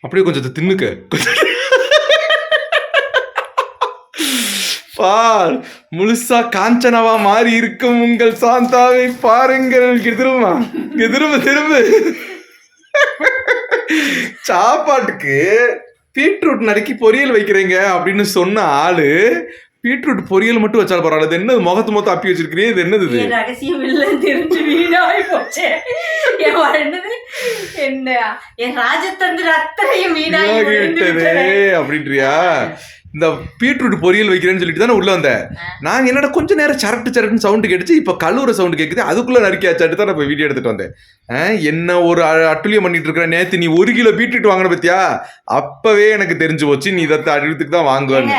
அப்படியே கொஞ்சம் தின்னுக்க. பார் முழுசா காஞ்சனவா மாறி இருக்கும் உங்கள் சாந்தாவை பாருங்கள். எதிருமா எதிரும்ப திரும்ப திரும்ப. சாப்பாட்டுக்கு பீட்ரூட் நறுக்கி பொரியல் வைக்கிறீங்க அப்படின்னு சொன்ன ஆளு பீட்ரூட் பொரியல் மட்டும் வச்சாலும் பரவாயில்ல. இது என்னது முகத்து மொத்தம் அப்பி வச்சிருக்கிறீங்க? இது என்னது இது? ரகசியம் இல்லை தெரிஞ்சு வீணாகி போச்சே. என்னது? என்ன என் ராஜதந்திர அத்தனையும் வீணாகி விட்டதே. அப்படின்றியா? இந்த பீட்ரூட் பொரியல் வைக்கிறேன்னு சொல்லிட்டு தானே உள்ள வந்தேன். நாங்க என்னடா கொஞ்ச நேரம் சரட்டு சரட்டுன்னு சவுண்டு கேட்டுச்சு இப்ப கழுவுற சவுண்டு கேக்குது அதுக்குள்ள நறுக்கியாச்சாட்டு தான் நான் இப்ப வீடியோ எடுத்துட்டு வந்தேன். என்ன ஒரு அ- அட்டுழியம் பண்ணிட்டு இருக்கிற நேத்து நீ ஒரு கிலோ பீட்ரூட் வாங்கின பத்தியா? அப்பவே எனக்கு தெரிஞ்சு போச்சு நீ இதை அழுத்துக்கு தான் வாங்குவேன்னு.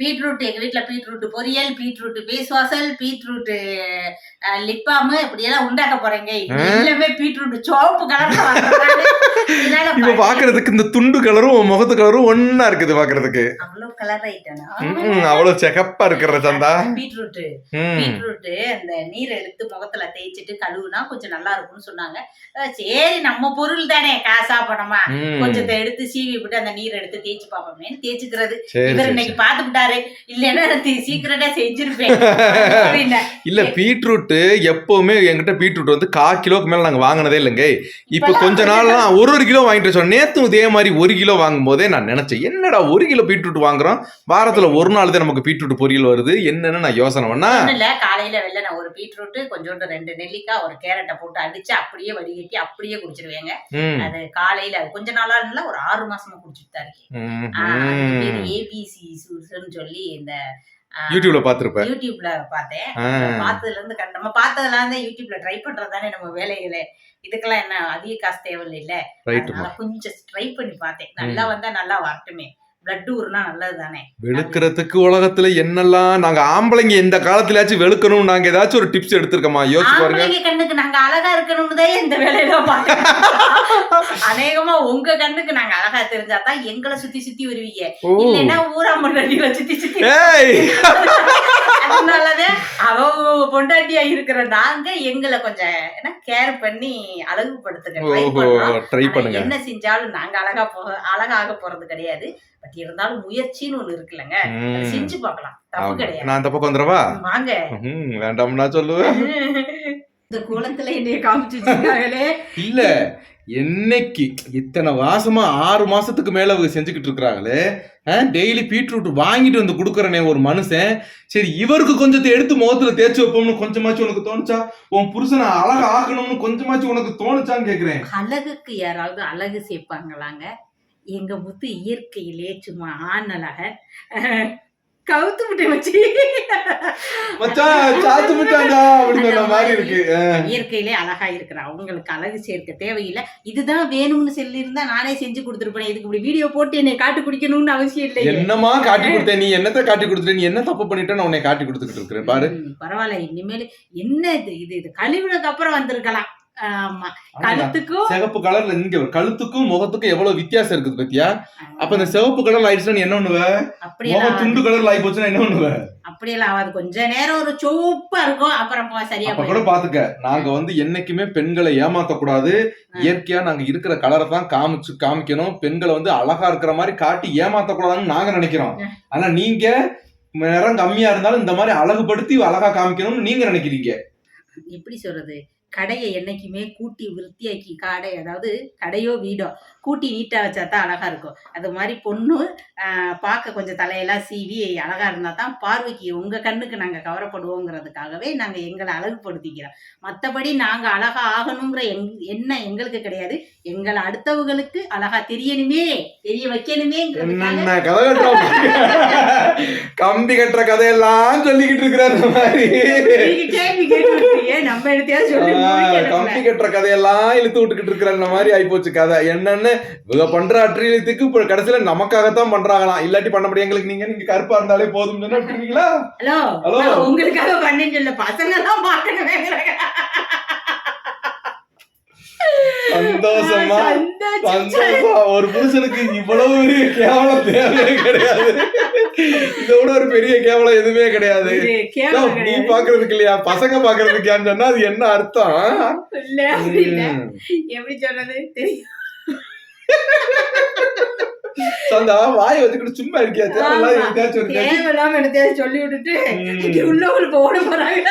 பீட்ரூட் எங்க வீட்ல பீட்ரூட் பொரியல் பீட்ரூட் பேஸ் வாசல் பீட்ரூட் லிப்பாமு இப்படி எல்லாம் உண்டாக்க போறீங்க? எல்லாமே பீட்ரூட் சிவப்பு கலர்ல இதனால இப்ப பாக்குறதுக்கு இந்த துண்டு கலரும் முகத்து கலரும் ஒன்னா இருக்குது பாக்குறதுக்கு. அவ்வளவு கலர் ஆயிட்டானா அவ்வளவு செகப்பா இருக்கிற சந்தா. பீட்ரூட் பீட்ரூட் அந்த நீர் எடுத்து முகத்துல தேய்ச்சிட்டு கழுவுனா கொஞ்சம் நல்லா இருக்கும்னு சொன்னாங்க. சரி நம்ம பொருள் தானே காசா பணமா. கொஞ்சத்தை எடுத்து சீவி விட்டு அந்த நீர் எடுத்து தேய்ச்சி பார்ப்போமேன்னு தேய்ச்சிக்கிறது. இவர் இன்னைக்கு சரி. விட்டாரு இல்லைன்னா சீக்கிரட்டா செஞ்சிருப்பேன். இல்ல பீட்ரூட் எப்பவுமே என்கிட்ட பீட்ரூட் வந்து கா கிலோக்கு மேல நாங்க வாங்கினதே இல்லைங்க. இப்ப கொஞ்ச நாள்லாம் ஒரு ஒரு கிலோ வாங்கிட்டு சொன்னேன் நேத்தும் இதே மாதிரி ஒரு கிலோ வாங்கும் போதே நான் நினைச்சேன் என்னடா ஒரு கிலோ பீட்ரூட் வாங்குறோம்? வாரத்துல ஒரு நாள் தான் நமக்கு பீட்ரூட் பொரியல் வருது? என்னன்னு நான் யோசனை பண்ணா இல்ல காலையில வெளில நான் ஒரு பீட்ரூட் கொஞ்சோண்டு ரெண்டு நெல்லிக்காய் ஒரு கேரட்டை போட்டு அடிச்சு அப்படியே வடிகட்டி அப்படியே குடிச்சிருவேங்க. அது காலையில கொஞ்ச நாளா ஒரு ஆறு மாசமா குடிச்சிட்டு தான் இருக்கேன். ஏபிசி சொல்லி இந்த யூடியூப்ல பாத்திருப்பேன் யூடியூப்ல பார்த்தேன். பார்த்ததுல இருந்து நம்ம பார்த்ததுல இருந்து யூடியூப்ல ட்ரை பண்றது தானே நம்ம வேலைகளே. இதுக்கெல்லாம் என்ன அதிக காசு தேவையில்லை. இல்ல அதனால கொஞ்சம் ட்ரை பண்ணி பார்த்தேன். நல்லா வந்தா நல்லா வரட்டுமே. பிளட் ஊர்னா நல்லது தானே வெளுக்கிறதுக்கு உலகத்துல என்னெல்லாம் நாங்க ஆம்பளைங்க இந்த காலத்துலயாச்சும் வெளுக்கணும் நாங்க ஏதாச்சும் ஒரு டிப்ஸ் எடுத்திருக்கோமா? யோசிச்சு பாருங்க. ஆம்பளைங்க கண்ணுக்கு நாங்க அழகா இருக்கணும்னு தான் இந்த வேலையில பார்த்தேன் அநேகமா உங்க கண்ணுக்கு நாங்க அழகா தெரிஞ்சாதான் எங்களை சுத்தி சுத்தி வருவீங்க. ஓ. இல்லைன்னா ஊரா பொண்டாட்டியில சுத்தி சுத்தி. ஏய். அதனாலதான் அவ பொண்டாட்டியா இருக்கிற நாங்க எங்களை கொஞ்சம் என்ன கேர் பண்ணி அழகுபடுத்துங்க ட்ரை ஓஹோ பண்றோம். ட்ரை ஆனா பண்ணுங்க. என்ன செஞ்சாலும் நாங்க அழகா போ அழகாக போறது கிடையாது. பட் இருந்தாலும் முயற்சின்னு ஒண்ணு இருக்குல்லங்க. செஞ்சு பார்க்கலாம். தப்பு. கிடையாது. நான் அந்த பக்கம் வந்துடவா? வாங்க. வேண்டாம்னா சொல்லுவேன் இந்த கோலத்துல என்னைய காமிச்சு வச்சிருக்காங்களே. இல்ல என்னைக்கு இத்தனை மாசமா ஆறு மாசத்துக்கு மேல அவங்க செஞ்சுக்கிட்டு இருக்கிறாங்களே? டெய்லி பீட்ரூட் வாங்கிட்டு வந்து கொடுக்குறனே ஒரு மனுஷன். சரி இவருக்கு கொஞ்சத்தை எடுத்து முகத்துல தேய்ச்சி வைப்போம்னு கொஞ்சமாச்சும் உனக்கு தோணுச்சா? உன் புருஷனை அழகா ஆக்கணும்னு கொஞ்சமாச்சும் உனக்கு தோணுச்சான்னு கேக்குறேன். அழகுக்கு யாராவது அழகு சேர்ப்பாங்களாங்க? எங்க முத்து இயற்கையிலே சும்மா அழகன் கவுத்து முட்டை வச்சு. இயற்கையிலே அழகா இருக்கிறா. உங்களுக்கு அழகு சேர்க்க தேவையில்லை. இதுதான் வேணும்னு சொல்லியிருந்தா நானே செஞ்சு கொடுத்துருப்பேன். இதுக்கு இப்படி வீடியோ போட்டு என்னை காட்டு குடிக்கணும்னு அவசியம் இல்லை என்னமா காட்டி கொடுத்த? நீ என்னத்த காட்டி கொடுத்துட்ட? நீ என்ன தப்பு பண்ணிட்ட? நான் உன்னை காட்டி கொடுத்துக்கிட்டு இருக்கிறேன். பாரு. பரவாயில்ல. இனிமேல் என்ன இது இது? இது கழுவினதுக்கு அப்புறம் வந்திருக்கலாம். கழுத்துக்கும் சிகப்பு கலர்ல இங்க கழுத்துக்கும் முகத்துக்கும் எவ்வளவு வித்தியாசம் இருக்குது பத்தியா? அப்ப இந்த சிவப்பு கலர்ல ஆயிடுச்சுன்னா என்ன பண்ணுவ? அப்படியெல்லாம் முகம் துண்டு கலர்ல ஆகி போச்சுன்னா என்ன பண்ணுவ? அப்படியெல்லாம் ஆகாது. கொஞ்ச நேரம் ஒரு சோப்பா இருக்கும். அப்புறம் போ- சரியா அப்ப கூட போயிடும். பாத்துக்க. நாங்க வந்து என்னைக்குமே பெண்களை ஏமாத்த கூடாது இயற்கையா நாங்க இருக்கிற கலரை தான் காமிச்சு காமிக்கணும். பெண்களை வந்து அழகா இருக்கிற மாதிரி காட்டி ஏமாத்த கூடாதுன்னு நாங்க நினைக்கிறோம். ஆனா நீங்க நிறம் கம்மியா இருந்தாலும் இந்த மாதிரி அழகுபடுத்தி அழகா காமிக்கணும்னு நீங்க நினைக்கிறீங்க. எப்படி சொல்றது? கடையை என்னைக்குமே கூட்டி விருத்தியாக்கி கடை அதாவது கடையோ வீடோ கூட்டி நீட்டா வச்சா தான் அழகா இருக்கும். அது மாதிரி பொண்ணு ஆஹ், பார்க்க கொஞ்சம் தலையெல்லாம் சீவி அழகா இருந்தா தான் பார்வைக்கு உங்க கண்ணுக்கு நாங்க கவரப்படுவோங்கிறதுக்காகவே நாங்க எங்களை அழகுபடுத்திக்கிறோம். மத்தபடி நாங்க அழகா ஆகணுங்கிற எங் எண்ணம் எங்களுக்கு கிடையாது. எங்களை அடுத்தவங்களுக்கு அழகா தெரியணுமே தெரிய வைக்கணுமே கம்பி கட்டுற கதையெல்லாம் சொல்லிக்கிட்டு இருக்கிற அந்த மாதிரி. நம்ம. கம்பி கட்டுற கதையெல்லாம் இழுத்து விட்டுக்கிட்டு இருக்கிற மாதிரி ஆயிப்போச்சு கதை. என்னன்னு இவங்க பண்ற அற்றியத்துக்கு இப்ப கடைசியில நமக்காகத்தான் பண்றாங்களாம். இல்லாட்டி பண்ண முடியும் எங்களுக்கு நீங்க நீங்க கருப்பா இருந்தாலே போதும் சொன்னா விட்டுருவீங்களா ஹலோ ஹலோ. உங்களுக்காக பண்ணேன்னு சொல்ல பசங்க தான் பார்க்கணுமேங்கிறாங்க சந்தோஷமா? சந்தோஷம். ஒரு புருஷனுக்கு இவ்வளவு பெரிய கேவலம் தேவையே கிடையாது. இதை விட ஒரு பெரிய கேவலம் எதுவுமே கிடையாது. நீ. பாக்குறதுக்கு இல்லையா? பசங்க பாக்குறதுக்கு சொன்னா அது என்ன அர்த்தம்? இல்ல, இல்ல. எப்படி சொல்றது? தெரியும். அந்த வாயை வச்சுக்கிட்டு சும்மா இருக்கியா. தேவையில்லாம சொல்லி விட்டுட்டு. இங்க உள்ளவங்க ஓட போறாங்க.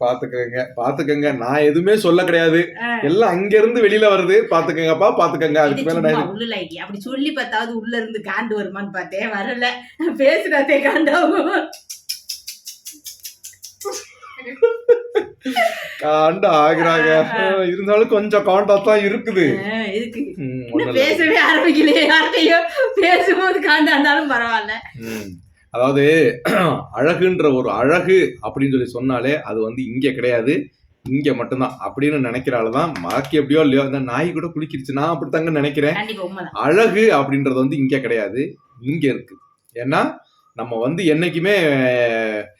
பாத்துக்கங்க பாத்துக்கங்க. நான் எதுவுமே சொல்ல கிடையாது. எல்லாம் அங்க இருந்து வெளியில வருது. பாத்துக்கங்கப்பா பாத்துக்கங்க. அதுக்கு மேல உள்ள அப்படி சொல்லி பார்த்தாவது உள்ள இருந்து காண்டு வருமான்னு பார்த்தேன். வரல. பேசுறாத்தே காண்டாவும். காண்ட ஆகுறாங்க. இருந்தாலும் கொஞ்சம் காண்டாக்ட் தான் இருக்குது. பேசவே ஆரம்பிக்கலையே யார்கிட்டயோ. பேசும்போது காண்டா இருந்தாலும் பரவாயில்ல. அதாவது அழகுன்ற ஒரு அழகு அப்படின்னு சொல்லி சொன்னாலே அது வந்து இங்க கிடையாது. இங்க மட்டும்தான் அப்படின்னு நினைக்கிறாள் தான். பாக்கி எப்படியோ இல்லையோ அந்த நாய் கூட குளிக்கிடுச்சு நான் அப்படித்தாங்க நினைக்கிறேன். அழகு அப்படின்றது வந்து இங்க கிடையாது. இங்க இருக்கு. ஏன்னா நம்ம வந்து என்னைக்குமே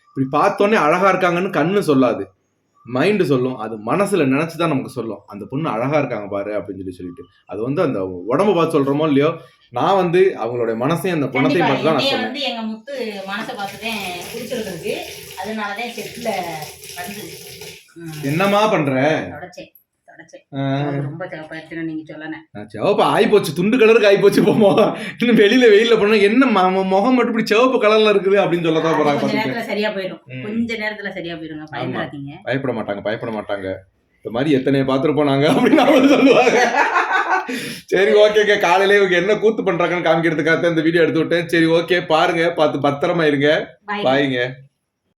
இப்படி பார்த்தோன்னே அழகா இருக்காங்கன்னு கண்ணு சொல்லாது. மைண்டு சொல்லும் அது மனசுல நினைச்சுதான் நமக்கு சொல்லும். அந்த பொண்ணு அழகா இருக்காங்க பாரு அப்படின்னு சொல்லி சொல்லிட்டு. அது வந்து அந்த உடம்ப பார்த்து சொல்றோமோ இல்லையோ நான் வந்து அவங்களுடைய மனசையும் அந்த குணத்தையும் பார்த்து தான் நான் வந்து எங்க முத்து மனசை பார்த்துதான் பிடிச்சிருக்கு செட்ல வந்து ம், என்னம்மா பண்ற? ரொம்ப நீங்க சொல்லணும் சிவப்பு ஆயிப்போச்சு துண்டு கலருக்கு ஆயிப்போச்சு போமோ இன்னும் வெளியில வெயில்ல போனா என்ன முகம் மட்டும் இப்படி சிவப்பு கலர்ல இருக்குது அப்படின்னு சொல்லதான் போறாங்க கொஞ்ச பாத்துக்க நேரத்துல சரியா போயிடும். கொஞ்ச நேரத்துல சரியா போயிருங்க. பயப்பட மாட்டாங்க பயப்பட மாட்டாங்க. இந்த மாதிரி எத்தனை பார்த்துருப்போம் நாங்க அப்படின்னு அவங்க சொல்லுவாங்க. சரி ஓகேங்க. காலையில இவங்க என்ன கூத்து பண்றாங்கன்னு காமிக்கிறதுக்காக தான் இந்த வீடியோ எடுத்து விட்டேன். சரி ஓகே. பாருங்க. பார்த்து பத்திரமா இருங்க. பாய் பாய்ங்க